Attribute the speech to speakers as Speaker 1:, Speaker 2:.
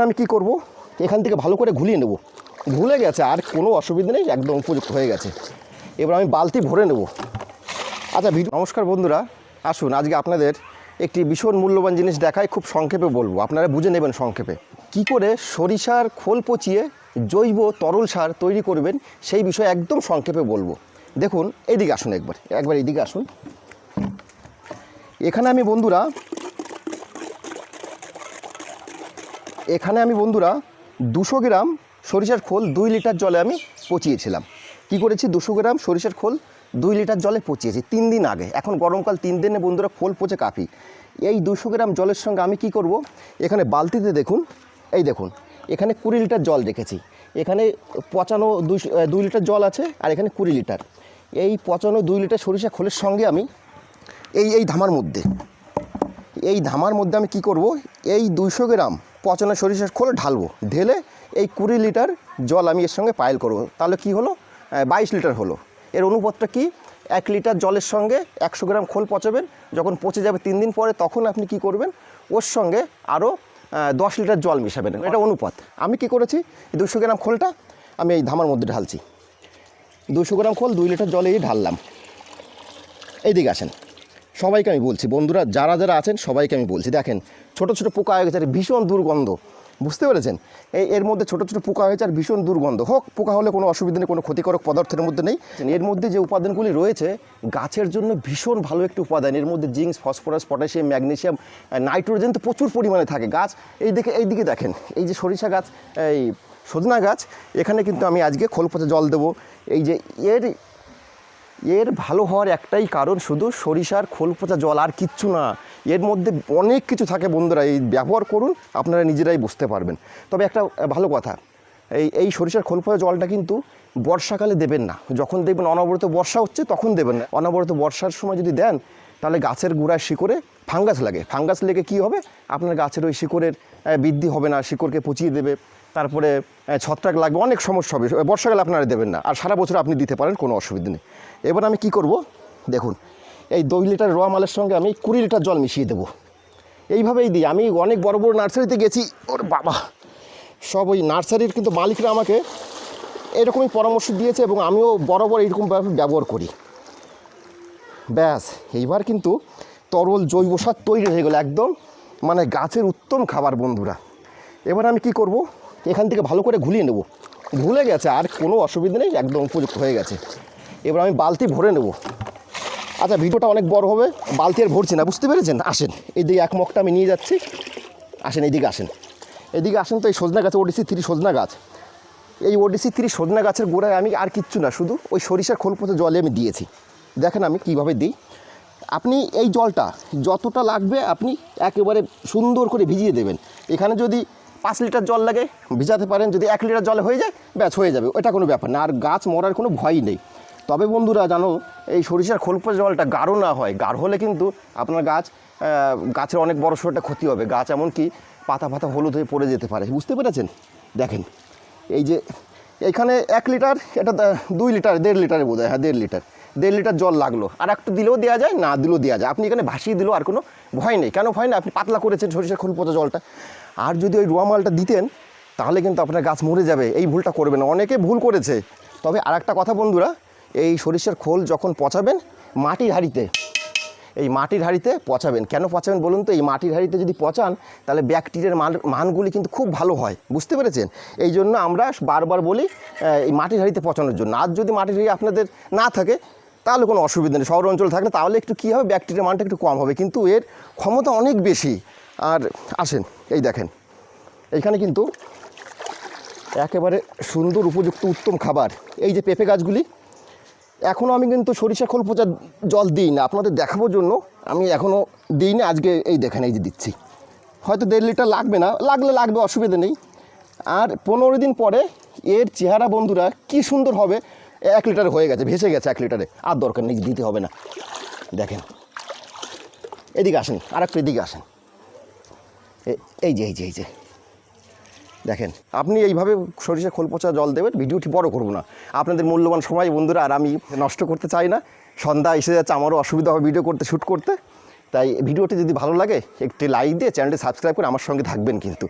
Speaker 1: আমি কি করব? এখান থেকে ভালো করে ঘুলিয়ে নেব। ঘুলে গেছে, আর কোনো অসুবিধা নেই, একদম উপযুক্ত হয়ে গেছে। এবার আমি বালতি ভরে নেব। আচ্ছা ভিডিও নমস্কার বন্ধুরা, আসুন, আজকে আপনাদের একটি ভীষণ মূল্যবান জিনিস দেখায়, খুব সংক্ষেপে বলব। আপনারা বুঝে নেবেন সংক্ষেপে। কি করে সরিষার খোল পচিয়ে জৈব তরল সার তৈরি করবেন, সেই বিষয়ে একদম সংক্ষেপে বলব। দেখুন, এদিকে আসুন একবার একবার এদিকে আসুন। এখানে আমি বন্ধুরা এখানে আমি বন্ধুরা দুশো গ্রাম সরিষার খোল দুই লিটার জলে আমি পচিয়েছিলাম। কি করেছি? দুশো গ্রাম সরিষার খোল দুই লিটার জলে পচিয়েছি তিন দিন আগে। এখন গরমকাল তিন দিনে বন্ধুরা খোল পচে কাফি এই দুশো গ্রাম জলের সঙ্গে আমি কি করব? এখানে বালতিতে দেখুন, এই দেখুন, এখানে কুড়ি লিটার জল রেখেছি। এখানে পচানো দুই দুই লিটার জল আছে আর এখানে কুড়ি লিটার। এই পচানো দুই লিটার সরিষা খোলের সঙ্গে আমি এই এই ধামার মধ্যে, এই ধামার মধ্যে আমি কি করব? এই দুইশো গ্রাম পচানো সরিষার খোল ঢালবো। ঢেলে এই কুড়ি লিটার জল আমি এর সঙ্গে পাইল করব। তাহলে কি হলো? বাইশ লিটার হলো। এর অনুপাতটা কি? এক লিটার জলের সঙ্গে একশো গ্রাম খোল পচাবেন। যখন পচে যাবে তিন দিন পরে তখন আপনি কি করবেন? ওর সঙ্গে আরও দশ লিটার জল মিশাবেন। এটা অনুপাত। আমি কি করেছি? দুশো গ্রাম খোলটা আমি এই ধামার মধ্যে ঢালছি। দুশো গ্রাম খোল, দুই লিটার জলেই ঢাললাম। এইদিকে আসেন। সবাইকে আমি বলছি, বন্ধুরা যারা যারা আছেন সবাইকে আমি বলছি। দেখেন, ছোট ছোট পোকা হয়ে গেছে আর ভীষণ দুর্গন্ধ, বুঝতে পেরেছেন? এই এর মধ্যে ছোট ছোট পোকা হয়েছে আর ভীষণ দুর্গন্ধ। হোক, পোকা হলে কোনো অসুবিধা নেই, কোনো ক্ষতিকারক পদার্থের মধ্যে নেই। এর মধ্যে যে উপাদানগুলি রয়েছে, গাছের জন্য ভীষণ ভালো একটি উপাদান। এর মধ্যে zincs phosphorus, potassium, magnesium nitrogen তো প্রচুর পরিমাণে থাকে। গাছ, এই দিকে এই দিকে দেখেন, এই যে সরিষা গাছ, এই সজনা গাছ, এখানে কিন্তু আমি আজকে খোল পচা জল দেবো। এই যে এর এর ভালো হওয়ার একটাই কারণ শুধু সরিষার খোল পচা জল আর কিচ্ছু না, এর মধ্যে অনেক কিছু থাকে বন্ধুরা, এই ব্যবহার করুন, আপনারা নিজেরাই বুঝতে পারবেন। তবে একটা ভালো কথা, এই এই সরিষার খোল পচা জলটা কিন্তু বর্ষাকালে দেবেন না। যখন দেখবেন অনবরত বর্ষা হচ্ছে, তখন দেবেন না। অনবরত বর্ষার সময় যদি দেন, তাহলে গাছের গোড়ায় শিকড়ে ফাঙ্গাস লাগে। ফাঙ্গাস লেগে কি হবে? আপনার গাছের ওই শিকড়ের বৃদ্ধি হবে না, শিকড়কে পচিয়ে দেবে। তারপরে ছত্রাক লাগবে, অনেক সমস্যা হবে। বর্ষাকালে আপনারা দেবেন না। আর সারা বছর আপনি দিতে পারেন, কোনো অসুবিধা নেই। এবার আমি কি করব? দেখুন, এই দুই লিটার রোয়া মালের সঙ্গে আমি কুড়ি লিটার জল মিশিয়ে দেবো। এইভাবেই দিই। আমি অনেক বড় বড় নার্সারিতে গেছি, ওর বাবা! সব ওই নার্সারির কিন্তু মালিকরা আমাকে এরকমই পরামর্শ দিয়েছে এবং আমিও বরাবর এইরকমভাবে ব্যবহার করি। ব্যাস, এইবার কিন্তু তরল জৈব সার তৈরি হয়ে গেলো একদম। মানে গাছের উত্তম খাবার, বন্ধুরা। এবার আমি কি করব? এখান থেকে ভালো করে ঘুলিয়ে নেব। ঘুলে গেছে, আর কোনো অসুবিধা নেই, একদম উপযুক্ত হয়ে গেছে। এবার আমি বালতি ভরে নেব। আচ্ছা ভিডিওটা অনেক বড় হবে, বালতি আর ভরছি না, বুঝতে পেরেছেন? আসেন এইদিকে এক মগটা আমি নিয়ে যাচ্ছি। আসেন এইদিকে আসেন। এদিকে আসেন তো এই সজনা গাছে ওডিসি থ্রি সজনা গাছ। এই ওডিসি থ্রি সজনা গাছের গোড়ায় আমি আর কিচ্ছু না, শুধু ওই সরিষার খোল পচে জলে আমি দিয়েছি। দেখেন আমি কীভাবে দিই। আপনি এই জলটা যতটা লাগবে, আপনি একেবারে সুন্দর করে ভিজিয়ে দেবেন। এখানে যদি পাঁচ লিটার জল লাগে। ভিজাতে পারেন, যদি এক লিটার জলে হয়ে যায়, ব্যাস হয়ে যাবে। ওটা কোনো ব্যাপার না। আর গাছ মরার কোনো ভয়ই নেই। তবে বন্ধুরা, জানো, এই সরিষার খোলপা জলটা গাঢ় না হয়। গাঢ় হলে কিন্তু আপনার গাছ গাছের অনেক বড় সড়টা ক্ষতি হবে। গাছ এমনকি পাতা পাতা হলুদ হয়ে পড়ে যেতে পারে। বুঝতে পেরেছেন? দেখেন, এই যে, এখানে এক লিটার, এটা দুই লিটার, দেড় লিটারে বোধ হয় হ্যাঁ দেড় লিটার। দেড় লিটার জল লাগল। আর একটু দিলেও দেওয়া যায়, না দিলেও দেওয়া যায়। আপনি এখানে ভাসিয়ে দিলেও আর কোনো ভয় নেই। কেন ভয় না আপনি পাতলা করেছেন সরিষার খোল পচা জলটা। আর যদি ওই রোয়া মালটা দিতেন, তাহলে কিন্তু আপনার গাছ মরে যাবে। এই ভুলটা করবে না। অনেকে ভুল করেছে। তবে আর একটা কথা বন্ধুরা, এই সরিষার খোল যখন পচাবেন, মাটির হাঁড়িতে, এই মাটির হাঁড়িতে পচাবেন। কেন পচাবেন বলুন তো? এই মাটির হাঁড়িতে যদি পচান, তাহলে ব্যাকটেরিয়ার মান মানগুলি কিন্তু খুব ভালো হয়। বুঝতে পেরেছেন? এই জন্য আমরা বারবার বলি এই মাটির হাঁড়িতে পচানোর জন্য। আর যদি মাটির হাঁড়ি আপনাদের না থাকে তাহলে কোনো অসুবিধা নেই। শহর অঞ্চল থাকলে তাহলে একটু কী হবে? ব্যাকটেরিয়ার মানটা একটু কম হবে। কিন্তু এর ক্ষমতা অনেক বেশি। আর আসেন, এই দেখেন। এইখানে কিন্তু একেবারে সুন্দর উপযুক্ত উত্তম খাবার। এই যে পেঁপে গাছগুলি এখনও আমি কিন্তু সরিষা খোল পচা জল দিই না। আপনাদের দেখানোর জন্য। আমি এখনও দিই না আজকে এই দেখেন, এই যে দিচ্ছি। হয়তো দেড় লিটার লাগবে না। লাগলে লাগবে, অসুবিধা নেই। আর পনেরো দিন পরে এর চেহারা বন্ধুরা কি সুন্দর হবে। এক লিটার হয়ে গেছে, ভেসে গেছে এক লিটারে। আর দরকার নেই, দিতে হবে না। দেখেন, এদিকে আসেন আর একটু এদিকে আসেন। এই যে এই যে এই যে। দেখেন, আপনি এইভাবে সরিষা খোল পচা জল দেবেন ভিডিওটি বড় করব না। আপনাদের মূল্যবান সময়, বন্ধুরা, আর আমি নষ্ট করতে চাই না। সন্ধ্যা এসে যাচ্ছে, আমারও অসুবিধা হবে ভিডিও করতে শ্যুট করতে। তাই ভিডিওটি যদি ভালো লাগে, একটি লাইক দিয়ে চ্যানেলটি সাবস্ক্রাইব করে আমার সঙ্গে থাকবেন কিন্তু।